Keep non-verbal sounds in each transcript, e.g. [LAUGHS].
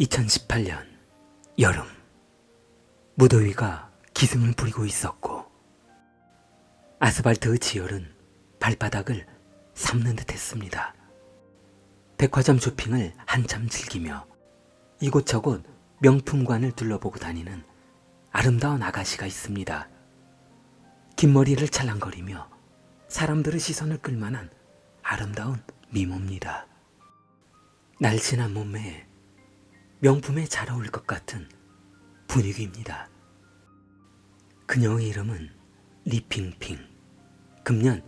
2018년 여름 무더위가 기승을 부리고 있었고 아스팔트 지열은 발바닥을 삼는 듯 했습니다. 백화점 쇼핑을 한참 즐기며 이곳저곳 명품관을 둘러보고 다니는 아름다운 아가씨가 있습니다. 긴 머리를 찰랑거리며 사람들의 시선을 끌만한 아름다운 미모입니다. 날씬한 몸매에 명품에 잘 어울릴 것 같은 분위기입니다. 그녀의 이름은 리핑핑. 금년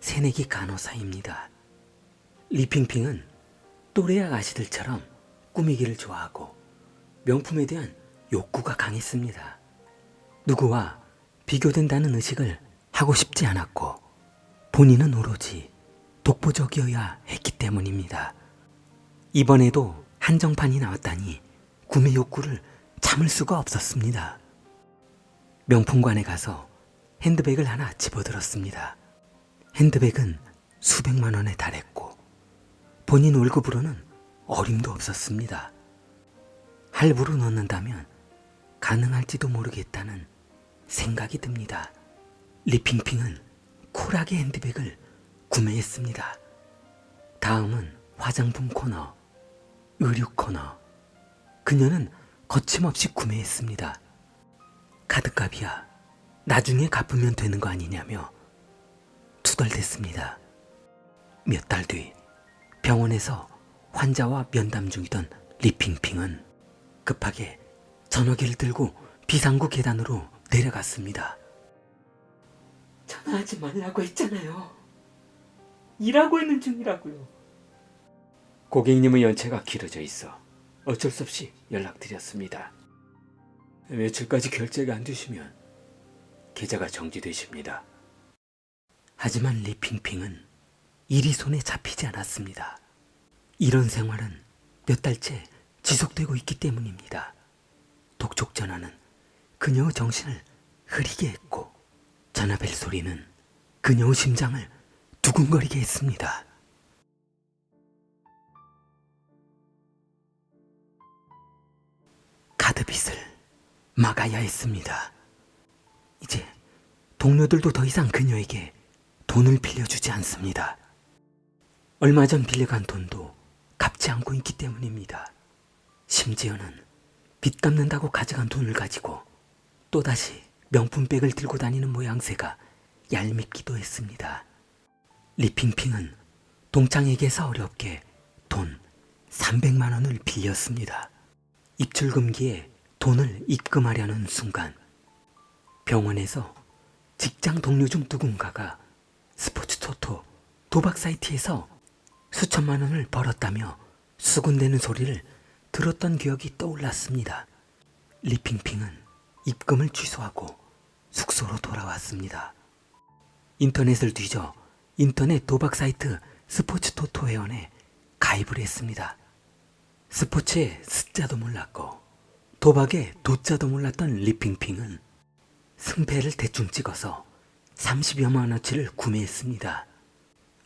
새내기 간호사입니다. 리핑핑은 또래 아가씨들처럼 꾸미기를 좋아하고 명품에 대한 욕구가 강했습니다. 누구와 비교된다는 의식을 하고 싶지 않았고 본인은 오로지 독보적이어야 했기 때문입니다. 이번에도 한정판이 나왔다니 구매 욕구를 참을 수가 없었습니다. 명품관에 가서 핸드백을 하나 집어들었습니다. 핸드백은 수백만 원에 달했고 본인 월급으로는 어림도 없었습니다. 할부로 넣는다면 가능할지도 모르겠다는 생각이 듭니다. 리핑핑은 쿨하게 핸드백을 구매했습니다. 다음은 화장품 코너, 의류 코너. 그녀는 거침없이 구매했습니다. 카드값이야. 나중에 갚으면 되는 거 아니냐며 투덜댔습니다. 몇 달 뒤 병원에서 환자와 면담 중이던 리핑핑은 급하게 전화기를 들고 비상구 계단으로 내려갔습니다. 전화하지 말라고 했잖아요. 일하고 있는 중이라고요. 고객님의 연체가 길어져 있어 어쩔 수 없이 연락드렸습니다. 며칠까지 결제가 안 되시면 계좌가 정지되십니다. 하지만 리핑핑은 일이 손에 잡히지 않았습니다. 이런 생활은 몇 달째 지속되고 있기 때문입니다. 독촉 전화는 그녀의 정신을 흐리게 했고 전화벨 소리는 그녀의 심장을 두근거리게 했습니다. 카드빚을 막아야 했습니다. 이제 동료들도 더 이상 그녀에게 돈을 빌려주지 않습니다. 얼마 전 빌려간 돈도 갚지 않고 있기 때문입니다. 심지어는 빚 갚는다고 가져간 돈을 가지고 또다시 명품백을 들고 다니는 모양새가 얄밉기도 했습니다. 리핑핑은 동창에게서 어렵게 돈 300만 원을 빌렸습니다. 입출금기에 돈을 입금하려는 순간 병원에서 직장 동료 중 누군가가 스포츠 토토 도박 사이트에서 수천만 원을 벌었다며 수군대는 소리를 들었던 기억이 떠올랐습니다. 리핑핑은 입금을 취소하고 숙소로 돌아왔습니다. 인터넷을 뒤져 인터넷 도박 사이트 스포츠 토토 회원에 가입을 했습니다. 스포츠의 숫자도 몰랐고 도박의 도자도 몰랐던 리핑핑은 승패를 대충 찍어서 30여만 원어치를 구매했습니다.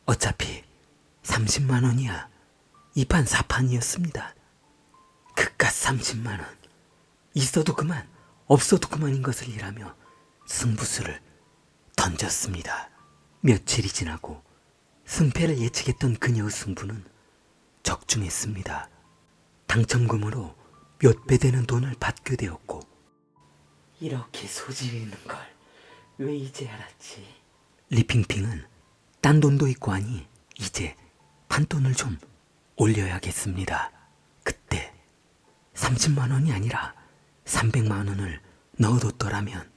어차피 30만 원이야. 2판 4판이었습니다. 그깟 30만 원. 있어도 그만, 없어도 그만인 것을 일하며 승부수를 던졌습니다. 며칠이 지나고 승패를 예측했던 그녀의 승부는 적중했습니다. 당첨금으로 몇 배 되는 돈을 받게 되었고 이렇게 소질이 있는 걸 왜 이제 알았지? 리핑핑은 딴 돈도 있고 하니 이제 판돈을 좀 올려야겠습니다. 그때 30만 원이 아니라 300만 원을 넣어뒀더라면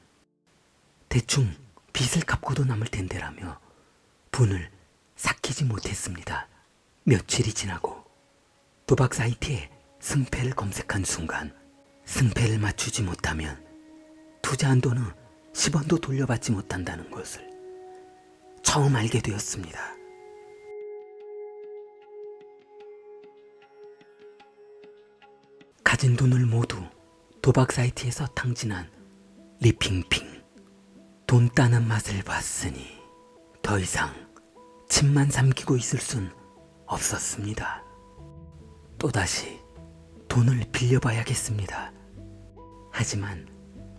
대충 빚을 갚고도 남을 텐데라며 분을 삭히지 못했습니다. 며칠이 지나고 도박 사이트에 승패를 검색한 순간 승패를 맞추지 못하면 투자한 돈은 10원도 돌려받지 못한다는 것을 처음 알게 되었습니다. 가진 돈을 모두 도박 사이트에서 탕진한 리핑핑. 돈 따는 맛을 봤으니 더 이상 침만 삼키고 있을 순 없었습니다. 또다시 돈을 빌려봐야겠습니다. 하지만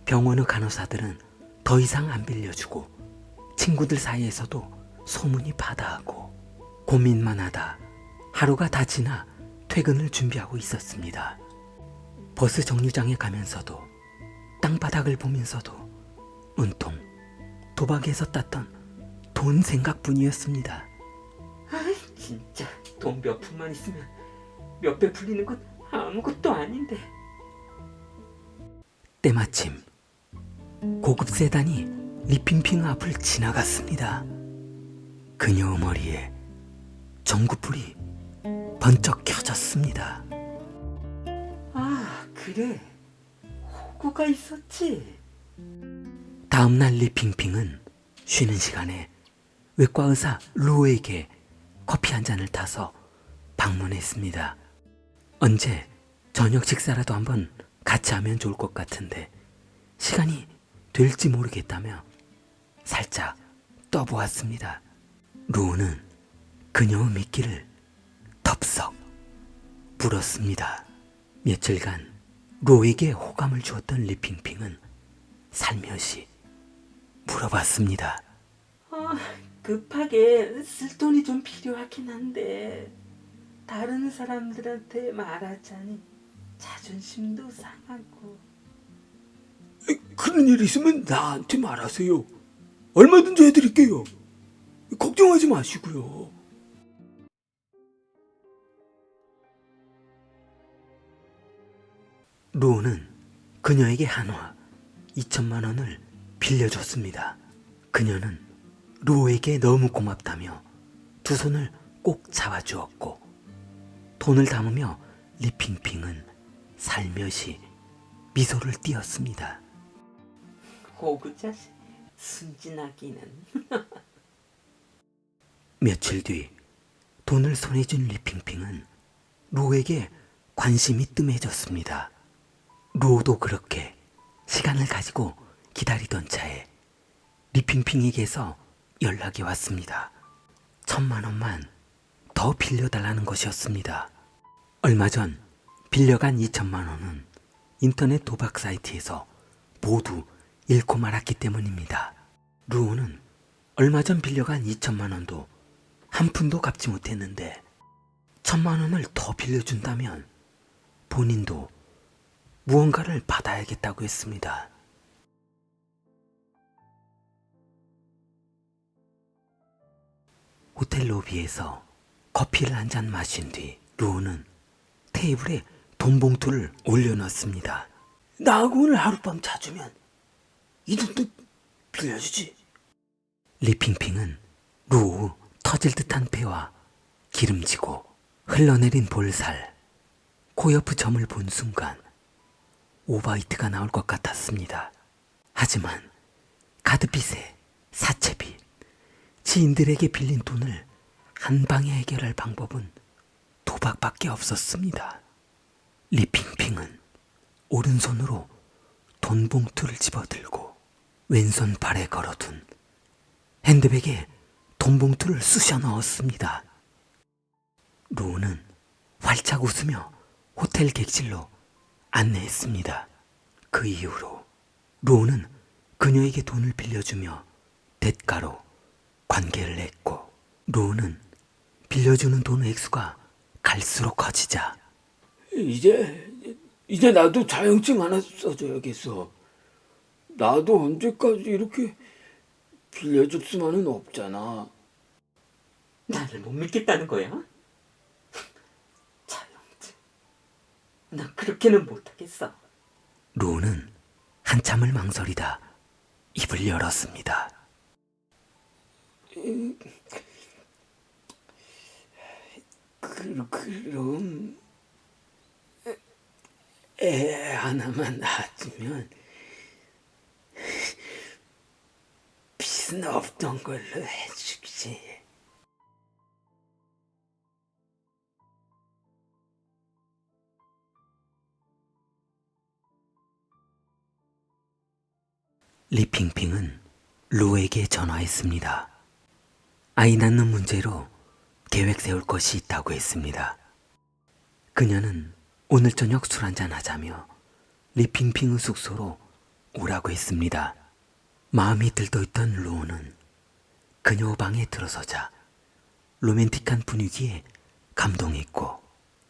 병원의 간호사들은 더 이상 안 빌려주고 친구들 사이에서도 소문이 바다하고 고민만 하다 하루가 다 지나 퇴근을 준비하고 있었습니다. 버스 정류장에 가면서도 땅바닥을 보면서도 온통 도박에서 땄던 돈 생각뿐이었습니다. 아이 진짜 돈 몇 푼만 있으면 몇 배 풀리는 건 아무것도 아닌데. 때마침 고급 세단이 리핑핑 앞을 지나갔습니다. 그녀의 머리에 전구불이 번쩍 켜졌습니다. 아, 그래. 호구가 있었지. 다음날 리핑핑은 쉬는 시간에 외과 의사 루에게 커피 한 잔을 타서 방문했습니다. 언제 저녁 식사라도 한번 같이 하면 좋을 것 같은데 시간이 될지 모르겠다며 살짝 떠보았습니다. 루는 그녀의 미끼를 덥석 불었습니다. 며칠간 로에게 호감을 주었던 리핑핑은 살며시 물어봤습니다. 아, 급하게 쓸 돈이 좀 필요하긴 한데 다른 사람들한테 말하자니 자존심도 상하고 그런 일 있으면 나한테 말하세요. 얼마든지 해드릴게요. 걱정하지 마시고요. 루는 그녀에게 한화 2천만 원을 빌려줬습니다. 그녀는 루에게 너무 고맙다며 두 손을 꼭 잡아주었고 돈을 담으며 리핑핑은 살며시 미소를 띄었습니다. 호구 자식 순진하기는 [LAUGHS] 며칠 뒤 돈을 손에 준 리핑핑은 루에게 관심이 뜸해졌습니다. 루도 그렇게 시간을 가지고 기다리던 차에 리핑핑에게서 연락이 왔습니다. 천만 원만 더 빌려달라는 것이었습니다. 얼마 전 빌려간 2천만 원은 인터넷 도박 사이트에서 모두 잃고 말았기 때문입니다. 루오는 얼마 전 빌려간 2천만 원도 한 푼도 갚지 못했는데 천만 원을 더 빌려준다면 본인도 무언가를 받아야겠다고 했습니다. 호텔 로비에서 커피를 한 잔 마신 뒤 루오는 테이블에 돈 봉투를 올려놓습니다. 나하고 하룻밤 자주면 이 돈도 빌려주지. 리핑핑은 루오 터질 듯한 폐와 기름지고 흘러내린 볼살, 코 옆의 점을 본 순간 오바이트가 나올 것 같았습니다. 하지만 가드빚에 사채빚, 지인들에게 빌린 돈을 한 방에 해결할 방법은 도박밖에 없었습니다. 리핑핑은 오른손으로 돈 봉투를 집어들고 왼손 발에 걸어둔 핸드백에 돈 봉투를 쑤셔 넣었습니다. 루는 활짝 웃으며 호텔 객실로 안내했습니다. 그 이후로 루는 그녀에게 돈을 빌려주며 대가로 관계를 맺고 루는 빌려주는 돈 액수가 갈수록 커지자 이제 이제 나도 자격증 하나 써줘야겠어. 나도 언제까지 이렇게 빌려줄 수만은 없잖아. 나를 못 믿겠다는 거야? 자영증. 나 그렇게는 못하겠어. 루는 한참을 망설이다 입을 열었습니다. 그, 그럼 애 하나만 낳았으면 빚은 없던 걸로 해주지. 리핑핑은 루에게 전화했습니다. 아이 낳는 문제로 계획 세울 것이 있다고 했습니다. 그녀는 오늘 저녁 술 한잔 하자며 리핑핑의 숙소로 오라고 했습니다. 마음이 들떠있던 로우는 그녀 방에 들어서자 로맨틱한 분위기에 감동했고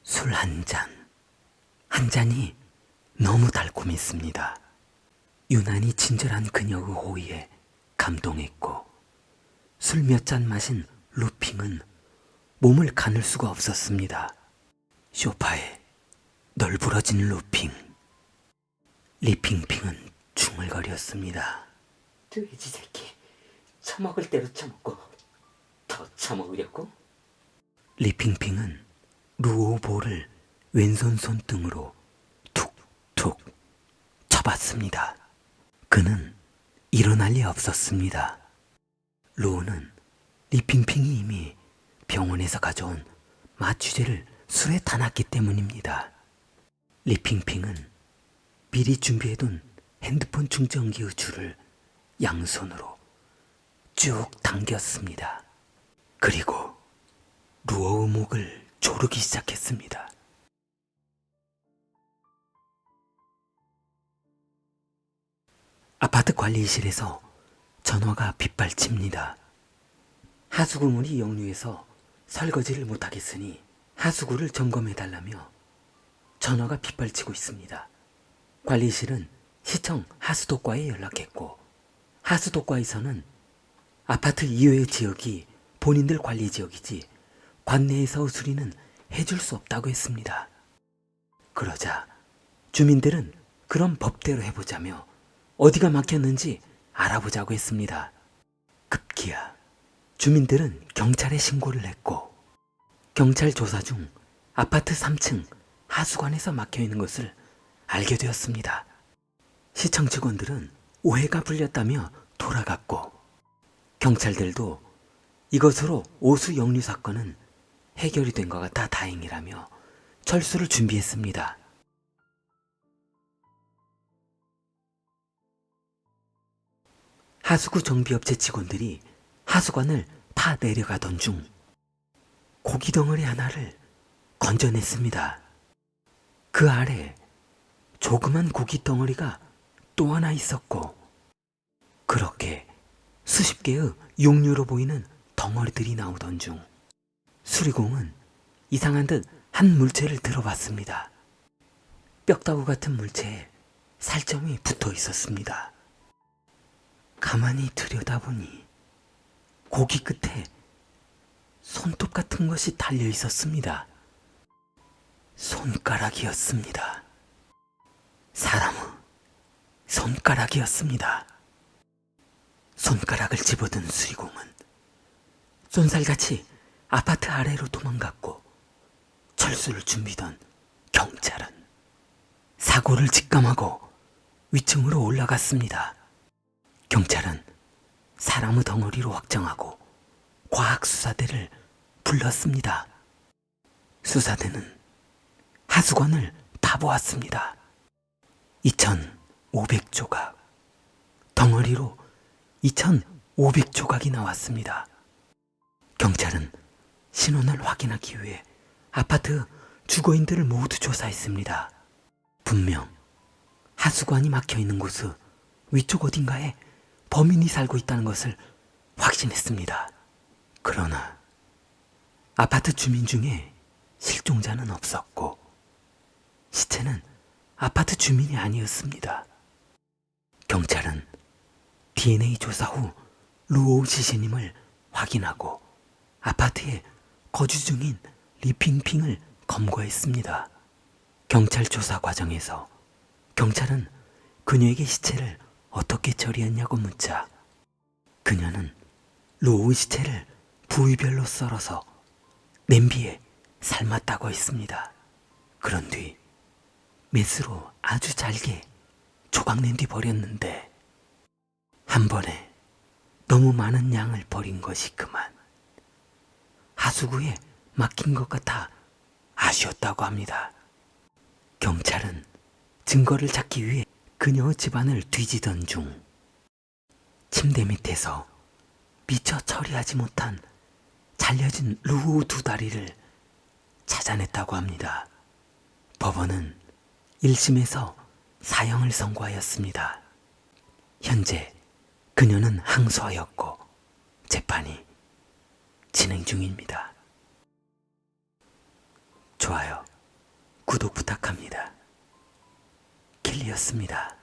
술 한 잔, 한 잔이 너무 달콤했습니다. 유난히 친절한 그녀의 호의에 감동했고 술 몇 잔 마신 루핑은 몸을 가눌 수가 없었습니다. 쇼파에 널브러진 루핑. 리핑핑은 중얼거렸습니다. 돼지 새끼, 처먹을 대로 처먹고 더 처먹으려고? 리핑핑은 루오 볼을 왼손 손등으로 툭툭 쳐봤습니다. 그는 일어날 리 없었습니다. 루오는 리핑핑이 이미 병원에서 가져온 마취제를 술에 타놨기 때문입니다. 리핑핑은 미리 준비해둔 핸드폰 충전기의 줄을 양손으로 쭉 당겼습니다. 그리고 루어의 목을 조르기 시작했습니다. 아파트 관리실에서 전화가 빗발칩니다. 하수구문이 역류해서 설거지를 못하겠으니 하수구를 점검해달라며 전화가 빗발치고 있습니다. 관리실은 시청 하수도과에 연락했고 하수도과에서는 아파트 이외의 지역이 본인들 관리 지역이지 관내에서 수리는 해줄 수 없다고 했습니다. 그러자 주민들은 그럼 법대로 해보자며 어디가 막혔는지 알아보자고 했습니다. 급기야 주민들은 경찰에 신고를 했고 경찰 조사 중 아파트 3층 하수관에서 막혀 있는 것을 알게 되었습니다. 시청 직원들은 오해가 풀렸다며 돌아갔고 경찰들도 이것으로 오수 역류 사건은 해결이 된 것 같아 다행이라며 철수를 준비했습니다. 하수구 정비업체 직원들이 하수관을 다 내려가던 중 고기 덩어리 하나를 건져냈습니다. 그 아래 조그만 고기 덩어리가 또 하나 있었고 그렇게 수십 개의 육류로 보이는 덩어리들이 나오던 중 수리공은 이상한 듯 한 물체를 들어봤습니다. 뼈다구 같은 물체에 살점이 붙어 있었습니다. 가만히 들여다보니 고기 끝에 손톱 같은 것이 달려 있었습니다. 손가락이었습니다. 사람의 손가락이었습니다. 손가락을 집어든 수리공은 쏜살같이 아파트 아래로 도망갔고 철수를 준비던 경찰은 사고를 직감하고 위층으로 올라갔습니다. 경찰은 사람의 덩어리로 확정하고 과학수사대를 불렀습니다. 수사대는 하수관을 다 보았습니다. 2,500조각. 덩어리로 2,500조각이 나왔습니다. 경찰은 신원을 확인하기 위해 아파트 주거인들을 모두 조사했습니다. 분명 하수관이 막혀 있는 곳의 위쪽 어딘가에 범인이 살고 있다는 것을 확신했습니다. 그러나 아파트 주민 중에 실종자는 없었고 시체는 아파트 주민이 아니었습니다. 경찰은 DNA 조사 후 루오우 시신임을 확인하고 아파트에 거주 중인 리핑핑을 검거했습니다. 경찰 조사 과정에서 경찰은 그녀에게 시체를 어떻게 처리했냐고 묻자 그녀는 로우 시체를 부위별로 썰어서 냄비에 삶았다고 했습니다. 그런 뒤 메스로 아주 잘게 조각낸 뒤 버렸는데 한 번에 너무 많은 양을 버린 것이 그만 하수구에 막힌 것 같아 아쉬웠다고 합니다. 경찰은 증거를 찾기 위해 그녀의 집안을 뒤지던 중 침대 밑에서 미처 처리하지 못한 잘려진 루우 두 다리를 찾아냈다고 합니다. 법원은 1심에서 사형을 선고하였습니다. 현재 그녀는 항소하였고 재판이 진행 중입니다. 좋아요, 구독 부탁합니다. 킬리였습니다.